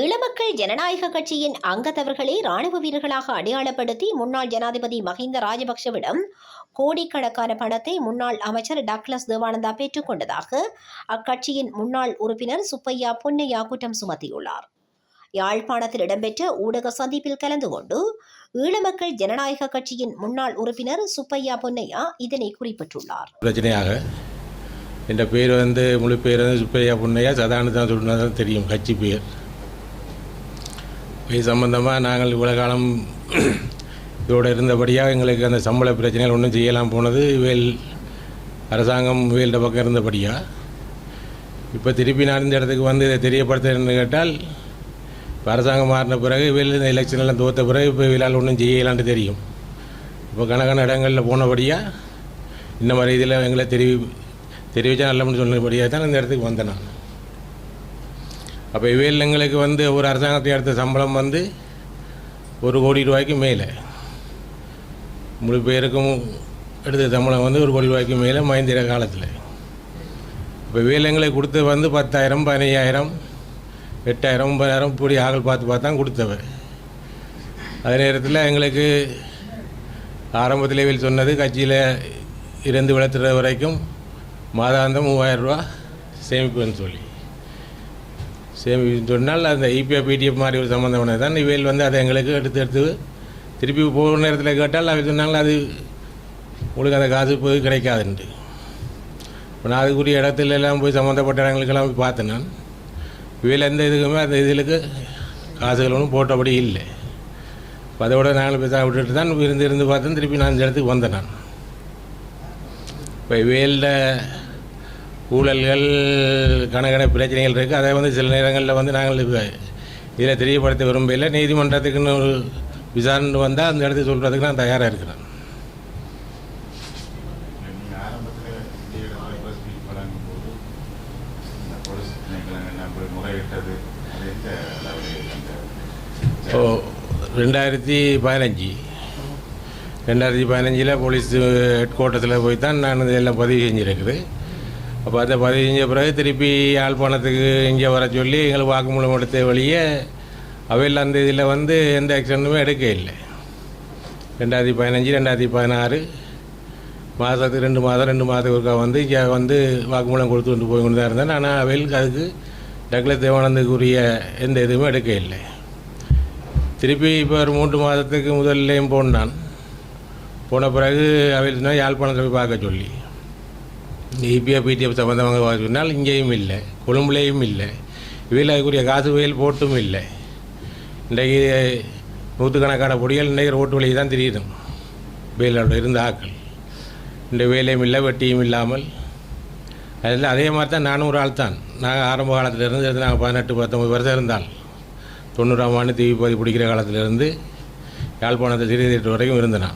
ஈழமக்கள் ஜனநாயக கட்சியின் அங்கத்தவர்களை ராணுவ வீரர்களாக அடையாளப்படுத்தி முன்னாள் ஜனாதிபதி மஹிந்த ராஜபக்ஷவிடம் கோடிக்கணக்கான பணத்தை முன்னாள் அமைச்சர் டக்ளஸ் தேவானந்தா பெற்றுக்கொண்டதாக அக்கட்சியின் முன்னாள் உறுப்பினர் சுப்பையா பொன்னையா குற்றம் சுமத்தியுள்ளார். யாழ்ப்பாணத்தில் இடம்பெற்ற ஊடக சந்திப்பில் கலந்து கொண்டு ஈழமக்கள் ஜனநாயக கட்சியின் முன்னாள் உறுப்பினர் சுப்பையா பொன்னையா இதனை குறிப்பிட்டுள்ளார். பிரச்சனையாக என் பேர் வந்து முழு பேர் வந்து சுப்பையா பொன்னையா சதானந்தான் சொன்னதான் தெரியும் கட்சி பேர். இது சம்பந்தமாக நாங்கள் இவ்வளோ காலம் இதோடு இருந்தபடியாக எங்களுக்கு அந்த சம்பள பிரச்சனைகள் ஒன்றும் செய்யலாம் போனது வேல் அரசாங்கம் வேல்ட பக்கம் இருந்தபடியாக இப்போ திருப்பி நான் இந்த இடத்துக்கு வந்து இதை தெரியப்படுத்துறேன்னு கேட்டால் இப்போ அரசாங்கம் மாறின பிறகு வேல் இந்த எலெக்ஷன் எல்லாம் தோற்ற பிறகு இப்போ வேலால் ஒன்றும் செய்யலான்ட்டு தெரியும். இப்போ கணக்கான இடங்களில் போனபடியாக இந்த மாதிரி இதில் எங்களை தெரிவி தெரிவித்தா நல்லமுன்னு சொன்னபடியாக தான் இந்த இடத்துக்கு வந்தேன் நான். அப்போ இவையில் எங்களுக்கு வந்து ஒரு அரசாங்கத்தை எடுத்த சம்பளம் வந்து ஒரு கோடி ரூபாய்க்கு மேலே. முழு பேருக்கும் எடுத்த சம்பளம் வந்து ஒரு கோடி ரூபாய்க்கு மேலே மஹிந்திர காலத்தில். இப்போ வேலை எங்களுக்கு கொடுத்தது வந்து பத்தாயிரம் பதினையாயிரம் எட்டாயிரம் ஒன்பதாயிரம் இப்படி ஆகல் பார்த்து பார்த்து தான் கொடுத்தவ. அதே நேரத்தில் எங்களுக்கு ஆரம்பத்தில் வேல் சொன்னது கட்சியில் இருந்து விளத்துற வரைக்கும் மாதாந்தம் மூவாயிரம் ரூபா சேமிப்புன்னு சொல்லி. சேமிப்புன்னு சொன்னால் அந்த இபிஎஃப் பிடிஎஃப் மாதிரி ஒரு சம்மந்தமானது தான். இவையில் வந்து அதை எங்களுக்கு எடுத்து எடுத்து திருப்பி போகிற நேரத்தில் கேட்டால் அவர் சொன்னாங்க அது உங்களுக்கு அந்த காசு போய் கிடைக்காதுன்ட்டு இப்போ நான் அதுக்குரிய இடத்துல எல்லாம் போய் சம்மந்தப்பட்ட இடங்களுக்கெல்லாம் போய் பார்த்தேன் நான். இவையில் எந்த இதுக்குமே அந்த இதுகளுக்கு காசுகள் ஒன்றும் போட்டபடி இல்லை. இப்போ அதோட நாங்கள் பேச விட்டுட்டு தான் இருந்து இருந்து பார்த்தேன். திருப்பி நான் இந்த இடத்துக்கு வந்தேன் நான். இப்போ இவையில் ஊழல்கள் கணக்கண பிரச்சனைகள் இருக்குது அதை வந்து சில நேரங்களில் வந்து நாங்கள் இதில் தெரியப்படுத்த விரும்பல நீதிமன்றத்துக்குன்னு ஒரு விசாரணை வந்தால் அந்த இடத்துக்கு சொல்கிறதுக்கு நான் தயாராக இருக்கிறேன். ஓ ரெண்டாயிரத்தி பதினஞ்சு. ரெண்டாயிரத்தி பதினஞ்சில் போலீஸ் ஹெட் குவார்ட்டர்ஸில் போய் தான் நான் இதெல்லாம் பதிவு செஞ்சுருக்குது. அப்போ அதை பதிவு செஞ்ச பிறகு திருப்பி யாழ்ப்பாணத்துக்கு இங்கே வர சொல்லி எங்களுக்கு வாக்குமூலம் எடுத்த வழியே அவையில் அந்த இதில் வந்து எந்த ஆக்ஷனுமே எடுக்க இல்லை. ரெண்டாயிரத்தி பதினஞ்சு ரெண்டாயிரத்தி பதினாறு மாதத்துக்கு ரெண்டு மாதம் ரெண்டு மாதத்துக்கு ஒருக்கா வந்து இங்கே வந்து வாக்குமூலம் கொடுத்து கொண்டு போய் கொண்டு தான் இருந்தேன். ஆனால் அவைகளுக்கு அதுக்கு டக்ளஸ் தேவானந்துக்குரிய எந்த இதுவுமே எடுக்க இல்லை. திருப்பி இப்போ ஒரு மூன்று மாதத்துக்கு முதல்லையும் போனான். போன பிறகு அவையில் யாழ்ப்பாணத்தில் போய் பார்க்க சொல்லி. இபிஎஃப் பிடிஎஃப் சம்மந்தமாக சொன்னால் இங்கேயும் இல்லை கொழும்புலேயும் இல்லை. இவையில் அதுக்குரிய காசு வயல் போட்டும் இல்லை. இன்றைக்கு நூற்றுக்கணக்கான பொடிகள் இன்றைக்கு ரோட்டு வழியை தான் தெரியுது வேலோட இருந்த ஆக்கள். இந்த வேலையும் இல்லை வெட்டியும் இல்லாமல். அதில் அதே மாதிரி தான் நானும் ஒரு ஆள் தான். நாங்கள் ஆரம்ப காலத்திலேருந்து நாங்கள் பதினெட்டு பத்தொம்பது வருஷம் இருந்தால் தொண்ணூறாம் ஆண்டு தீவிப்பதி பிடிக்கிற காலத்திலேருந்து யாழ்ப்பாணத்தில் சிறிய வரைக்கும் இருந்தேன்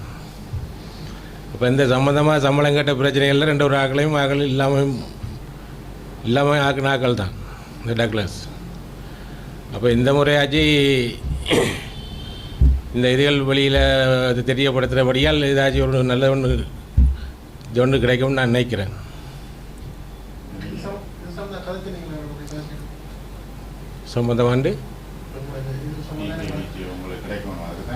அப்போ இந்த சம்மந்தமாக சம்பளம் கேட்ட பிரச்சனைகளில் ரெண்டு ஒரு ஆக்களையும் ஆக்கள் இல்லாமல் இல்லாமல் ஆக்கின ஆக்கள் தான் இந்த டக்ளஸ். அப்போ இந்த முறையாச்சு இந்த இதுகள் வெளியில் அது தெரியப்படுத்துகிறபடியால் ஏதாச்சும் ஒரு நல்ல ஒன்று இது ஒன்று கிடைக்கும்னு நான் நினைக்கிறேன். சம்பந்தமாண்டு EPVT உங்களுக்கு கிடைக்கணும் அதுதான் எனக்கு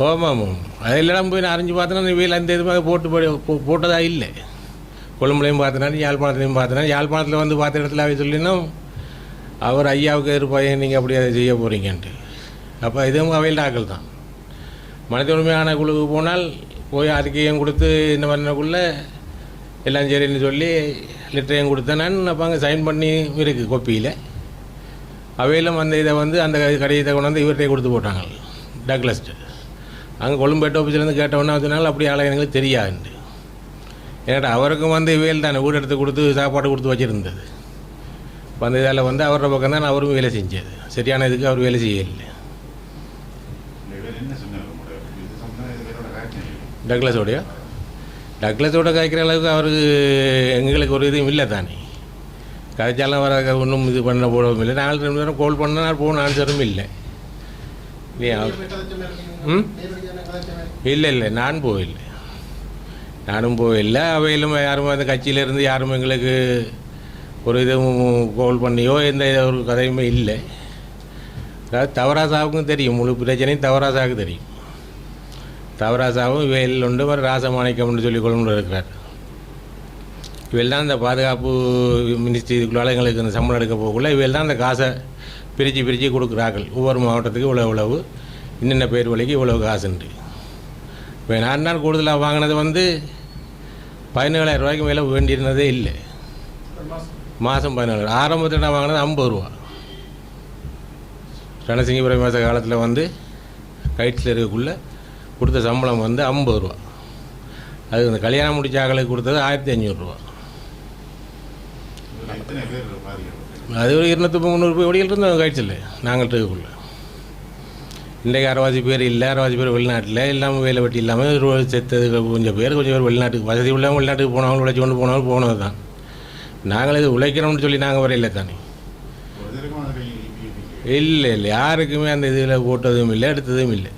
ஆமாம் ஆமாம் அதெல்லாம் போய் நான் அறிஞ்சு பார்த்தேன்னா இவையில் அந்த இது போட்டு போய் போட்டதா இல்லை கொழும்புலையும் பார்த்தேன் யாழ்ப்பாணத்துலையும் பார்த்தேன் யாழ்ப்பாணத்தில் வந்து பார்த்த இடத்துல அவை சொல்லினா அவர் ஐயாவுக்கு இருப்பாங்க நீங்கள் அப்படி அதை செய்ய போகிறீங்கன்ட்டு அப்போ இதுவும் அவையில் ஆக்கள் தான் மனித உரிமையான குழுவுக்கு போனால் போய் அறிக்கையும் கொடுத்து இந்த மாதிரிக்குள்ளே எல்லாம் சரின்னு சொல்லி லெட்டரையும் கொடுத்தேன் அப்போ அங்கே சைன் பண்ணி இருக்குது கொப்பியில் அவையிலும் அந்த இதை வந்து அந்த கடிதத்தை கொண்டு வந்து இவர்கிட்ட கொடுத்து போட்டாங்க டக்லஸ்ட்டு அங்கே கொழும்பேட்டை ஆஃபீஸ்லேருந்து கேட்டவொன்னே அதனால அப்படி ஆளை எங்களுக்கு தெரியாதுண்டு ஏன்னா அவருக்கும் வந்து வேல் தானே வீடு எடுத்து கொடுத்து சாப்பாடு கொடுத்து வச்சுருந்தது. இப்போ அந்த இதில் வந்து அவரோட பக்கம் தான் அவரும் வேலை செஞ்சது. சரியான இதுக்கு அவர் வேலை செய்யலை. இந்த டக்ளஸோடைய? டக்ளஸோட காய்க்கிற அளவுக்கு அவருக்கு எங்களுக்கு ஒரு இதுவும் இல்லை தானே. கதைச்சாலும் வர ஒன்றும் இது பண்ண போடவும் இல்லை. நாலு ரெண்டு நேரம் கால் பண்ணால் போன ஆன்சரும் இல்லை. இல்லை இல்லை நான் போயில்லை நானும் போயில்லை அவையிலும் யாரும் அந்த கட்சியிலேருந்து யாரும் எங்களுக்கு ஒரு இதுவும் கோல் பண்ணியோ எந்த ஒரு கதையுமே இல்லை. அதாவது தவராசாவுக்கும் தெரியும். முழு பிரச்சனையும் தவராசாவுக்கு தெரியும். தவராசாவும் இவையில் உண்டு ஒரு ராசமாணிக்கம்னு சொல்லி கொள்ளுன்னு இருக்கிறார். இவையில் தான் இந்த பாதுகாப்பு மினிஸ்ட்ரி இதுக்குள்ளால எங்களுக்கு இந்த சம்பளம் எடுக்க போகக்குள்ள இவையில் தான் அந்த காசை பிரித்து பிரித்து கொடுக்குறார்கள். ஒவ்வொரு மாவட்டத்துக்கு இவ்வளோ இவ்வளவு. இன்னென்ன பேர் வழிக்கு இவ்வளவு காசுண்டு இப்போ நான் தான் கூடுதலாக வாங்கினது வந்து பதினேழாயிரம் ரூபாய்க்கு மேலே வேண்டியிருந்ததே இல்லை. மாதம் பதினேழு ஆரம்பத்தில் நான் வாங்கினது ஐம்பது ரூபா. ரணசிங்கபுரம் மாத காலத்தில் வந்து கைட்டில் இருக்கக்குள்ளே கொடுத்த சம்பளம் வந்து ஐம்பது ரூபா. அது இந்த கல்யாணம் முடிச்ச ஆகளுக்கு கொடுத்தது ஆயிரத்தி அஞ்சூறுரூவா இதுல எத்தனை பேர் பாதிக்கப்பட்டு அது ஒரு இருநூத்தி முந்நூறு பேர் ஓடிகள் இருந்தோம் கைட்ஸில் நாங்கள் இருக்கக்குள்ள இன்றைக்கு அரைவாசி பேர் இல்லை அரைவாசி பேர் வெளிநாட்டில் இல்லாமல் வேலை வெட்டி இல்லாமல் செத்தது கொஞ்சம் பேர் கொஞ்சம் பேர் வெளிநாட்டுக்கு வசதி உள்ளவங்க வெளிநாட்டுக்கு போனவங்க உழைச்சி கொண்டு போனவங்க போனது தான். நாங்கள் இது உழைக்கிறோம்னு சொல்லி நாங்கள் வரையில தானே. இல்லை இல்லை யாருக்குமே அந்த இதில் போட்டதும் இல்லை எடுத்ததும் இல்லை.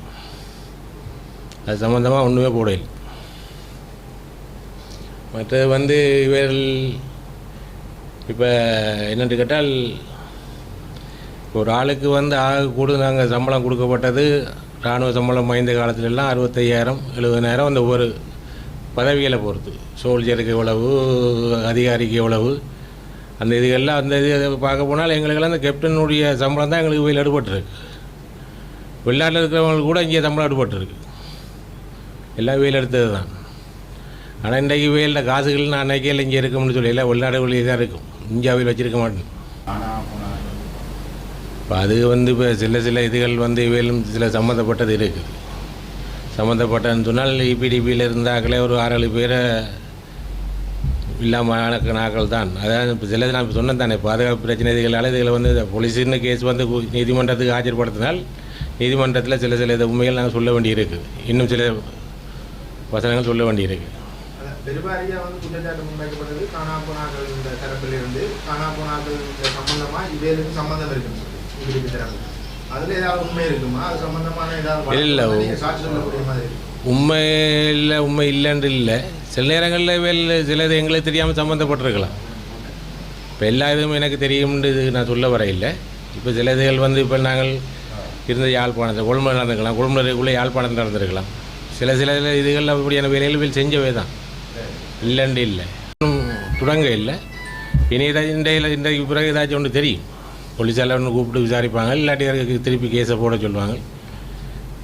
அது சம்மந்தமாக ஒன்றுமே போடவில்லை மற்றது வந்து இவர்கள் இப்போ என்னென்னு கேட்டால் ஒரு ஆளுக்கு வந்து ஆக கூட நாங்கள் சம்பளம் கொடுக்கப்பட்டது. இராணுவ சம்பளம் வாய்ந்த காலத்துலலாம் அறுபத்தையாயிரம் எழுபதாயிரம் அந்த ஒரு பதவிகளை பொறுத்து. சோல்ஜருக்கு எவ்வளவு அதிகாரிக்கு எவ்வளவு அந்த இதுகள்லாம் அந்த இது பார்க்க போனால் எங்களுக்கெல்லாம் அந்த கேப்டனுடைய சம்பளம் தான் எங்களுக்கு வெயில் அடுபட்டுருக்கு வெளிநாட்டில் இருக்கிறவங்களுக்கு கூட இங்கே சம்பளம் அடுபட்டுருக்கு எல்லாம் வெயில் எடுத்தது தான். ஆனால் இன்றைக்கு வெயிலில் காசுகள் நான் அன்னைக்கே இங்கே இருக்கும்னு சொல்லி எல்லாம் தான் இருக்கும். இந்தியாவில் வச்சுருக்க மாட்டேன். இப்போ அது வந்து இப்போ சில சில இதுகள் வந்து இவையிலும் சில சம்மந்தப்பட்டது இருக்குது சம்மந்தப்பட்டன்னு சொன்னால் இபிடிபியில் இருந்தாக்களே ஒரு ஆறு ஏழு பேரை இல்லாமல் நாட்கள் தான். அதாவது இப்போ சில நான் இப்போ சொன்னேன் தானே பாதுகாப்பு பிரச்சனை இதுகளால் இதில் வந்து போலீஸுன்னு கேஸ் வந்து நீதிமன்றத்துக்கு ஆஜர்படுத்தினால் நீதிமன்றத்தில் சில சில இது உண்மைகள் நாங்கள் சொல்ல வேண்டியிருக்குது இன்னும் சில வசனங்கள் சொல்ல வேண்டியிருக்கு. அதான் பெருவாரியா வந்து குற்றச்சாட்டு முன்வைக்கப்பட்டது. காணாப்போனாக்கள் இந்த தரப்பில் இருந்து காணாப்போனாக்கள் இந்த சம்பந்தமா இவேலுக்கு சம்பந்தம் இருக்குன்னு சொல்லி இவருக்கு தரப்பு. அதுல ஏதாவது உண்மை இருக்குமா? அது சம்பந்தமான ஏதாவது இல்ல, சாட்சி சொல்லக்கூடிய மாதிரி. உண்மை இல்லை உண்மை இல்லைன்னு இல்லை. சில நேரங்களில் வேலை சிலது எங்களுக்கு தெரியாமல் சம்மந்தப்பட்டிருக்கலாம் இப்போ எல்லா இதுவும் எனக்கு தெரியும்னு இது நான் சொல்ல வரையில்லை இப்போ சில இதுகள் வந்து இப்போ நாங்கள் இருந்த யாழ்ப்பாணத்தை கொழும்பு நடந்திருக்கலாம். கொழும்புக்குள்ளே யாழ்ப்பாணத்தில் நடந்திருக்கலாம். சில சில இதுகள் அப்படியான வேலைகள் செஞ்சவே தான். இல்லைண்டு இல்லை தொடங்க இல்லை இனி ஏதாச்சும் இந்த இன்றைக்கு பிறகு ஏதாச்சும் ஒன்று தெரியும் போலீஸால் ஒன்று கூப்பிட்டு விசாரிப்பாங்க இல்லாட்டி திருப்பி கேஸை போட சொல்லுவாங்க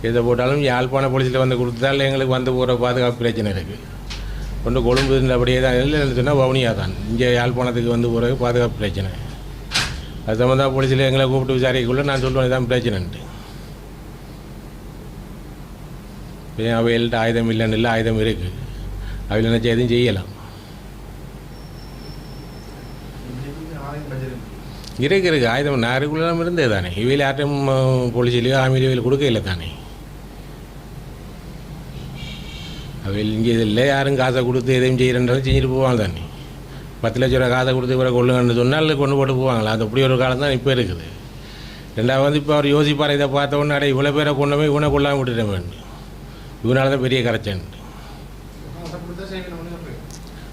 எதை போட்டாலும் யாழ்ப்பாண போலீஸில் வந்து கொடுத்தால் எங்களுக்கு வந்து போகிற பாதுகாப்பு பிரச்சனை இருக்குது கொண்டு கொழும்பு இந்த அப்படியே தான் இல்லைன்னு சொன்னால் வவுனியா தான் இங்கே யாழ்ப்பாணத்துக்கு வந்து போகிற பாதுகாப்பு பிரச்சனை அது சம்மந்தமாக போலீஸில் எங்களை கூப்பிட்டு விசாரிக்கக்குள்ள நான் சொல்லுவேன் இதான் பிரச்சனைன்ட்டு ஏன் ஆயுதம் இல்லைன்னு இல்லை ஆயுதம் இருக்குது அவள் நினச்சா எதுவும் செய்யலாம் இருக்கு இருக்கு ஆயுதம் நாருக்குள்ளெல்லாம் இருந்தே தானே இவையில் யார்ட்டும் போலீஸ்லையோ ஆர்மிலையோ இவையில் கொடுக்க இல்லை தானே அவையில் இங்கே இதில் யாரும் காசை கொடுத்து எதையும் செய்கிறன்றது செஞ்சுட்டு போவாங்க தானே பத்து லட்ச ரூபா காசை கொடுத்து இவரை கொள்ளுங்கன்னு சொன்னால் கொண்டு போட்டு போவாங்களா அது அப்படி ஒரு காலம் தான் இப்போ இருக்குது ரெண்டாவது வந்து இப்போ அவர் யோசிப்பார் இதை பார்த்த உடனே அடே இவ்வளோ பேரை கொண்டு போய் இவனை கொள்ளாமல் விட்டுட்டேன் வேண்டும் இவனால தான் பெரிய கரைச்சன்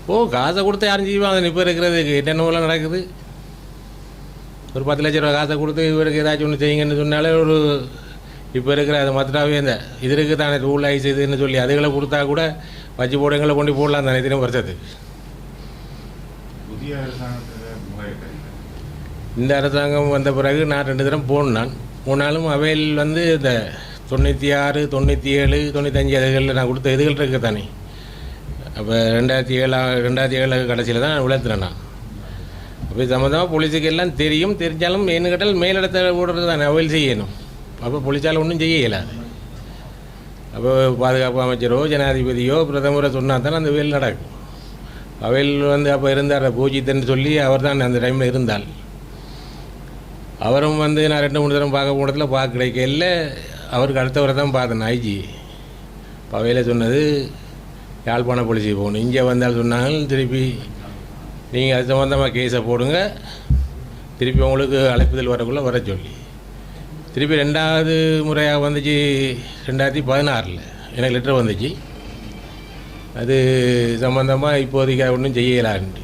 ஓ காசை கொடுத்து யாரும் செய்வாங்க? இப்போ இருக்கிறதுக்கு என்னென்னலாம் நடக்குது? ஒரு பத்து லட்ச ரூபா காசை கொடுத்து இவருக்கு ஏதாச்சும் ஒன்று செய்யுங்கன்னு சொன்னாலே ஒரு இப்போ இருக்கிற அது மற்றாவே இந்த இது இருக்குது தானே ரூல் ஐஸ் இதுன்னு சொல்லி அதுகளை கொடுத்தா கூட வச்சு போடுங்களை கொண்டு போடலாம் தானே இத்தனை வருஷத்துக்கு புதிய இந்த அரசாங்கம் வந்த பிறகு நான் ரெண்டு தரம் போனேன் போனாலும் அவையில் வந்து இந்த தொண்ணூற்றி ஆறு தொண்ணூற்றி ஏழு தொண்ணூத்தஞ்சு அதுகளில் நான் கொடுத்த இதுகள் இருக்குது தானே அப்போ ரெண்டாயிரத்தி ஏழா ரெண்டாயிரத்தி ஏழு கடைசியில் தான் விளத்துறேன் நான். அப்போ சம்மந்தமாக போலீஸுக்கு எல்லாம் தெரியும் தெரிஞ்சாலும் என்ன கேட்டால் மேலிடத்தை ஓடுறது தானே அவையில் செய்யணும். அப்போ போலீஸால் ஒன்றும் செய்ய இயலாது. அப்போ பாதுகாப்பு அமைச்சரோ ஜனாதிபதியோ பிரதமரை சொன்னால் தானே அந்த வேல் நடக்கும். அவையில் வந்து அப்போ இருந்தார் பூஜித்தன்னு சொல்லி அவர் தான் அந்த டைமில் இருந்தால். அவரும் வந்து நான் ரெண்டு மூணு தரம் பார்க்க போனதில் பார்க்க கிடைக்கல அவருக்கு அடுத்தவரை தான் பார்த்தேன் ஐஜி. அவையில் சொன்னது யாழ்ப்பாண போலீஸுக்கு போகணும். இங்கே வந்தால் சொன்னாங்க திருப்பி நீங்கள் அது சம்மந்தமாக கேஸை போடுங்க. திருப்பி உங்களுக்கு அழைப்புதல் வரக்குள்ளே வர சொல்லி. திருப்பி ரெண்டாவது முறையாக வந்துச்சு ரெண்டாயிரத்தி பதினாறில். எனக்கு லெட்டர் வந்துச்சு. அது சம்மந்தமாக இப்போதைக்கு ஒன்றும் செய்யலான்ட்டு.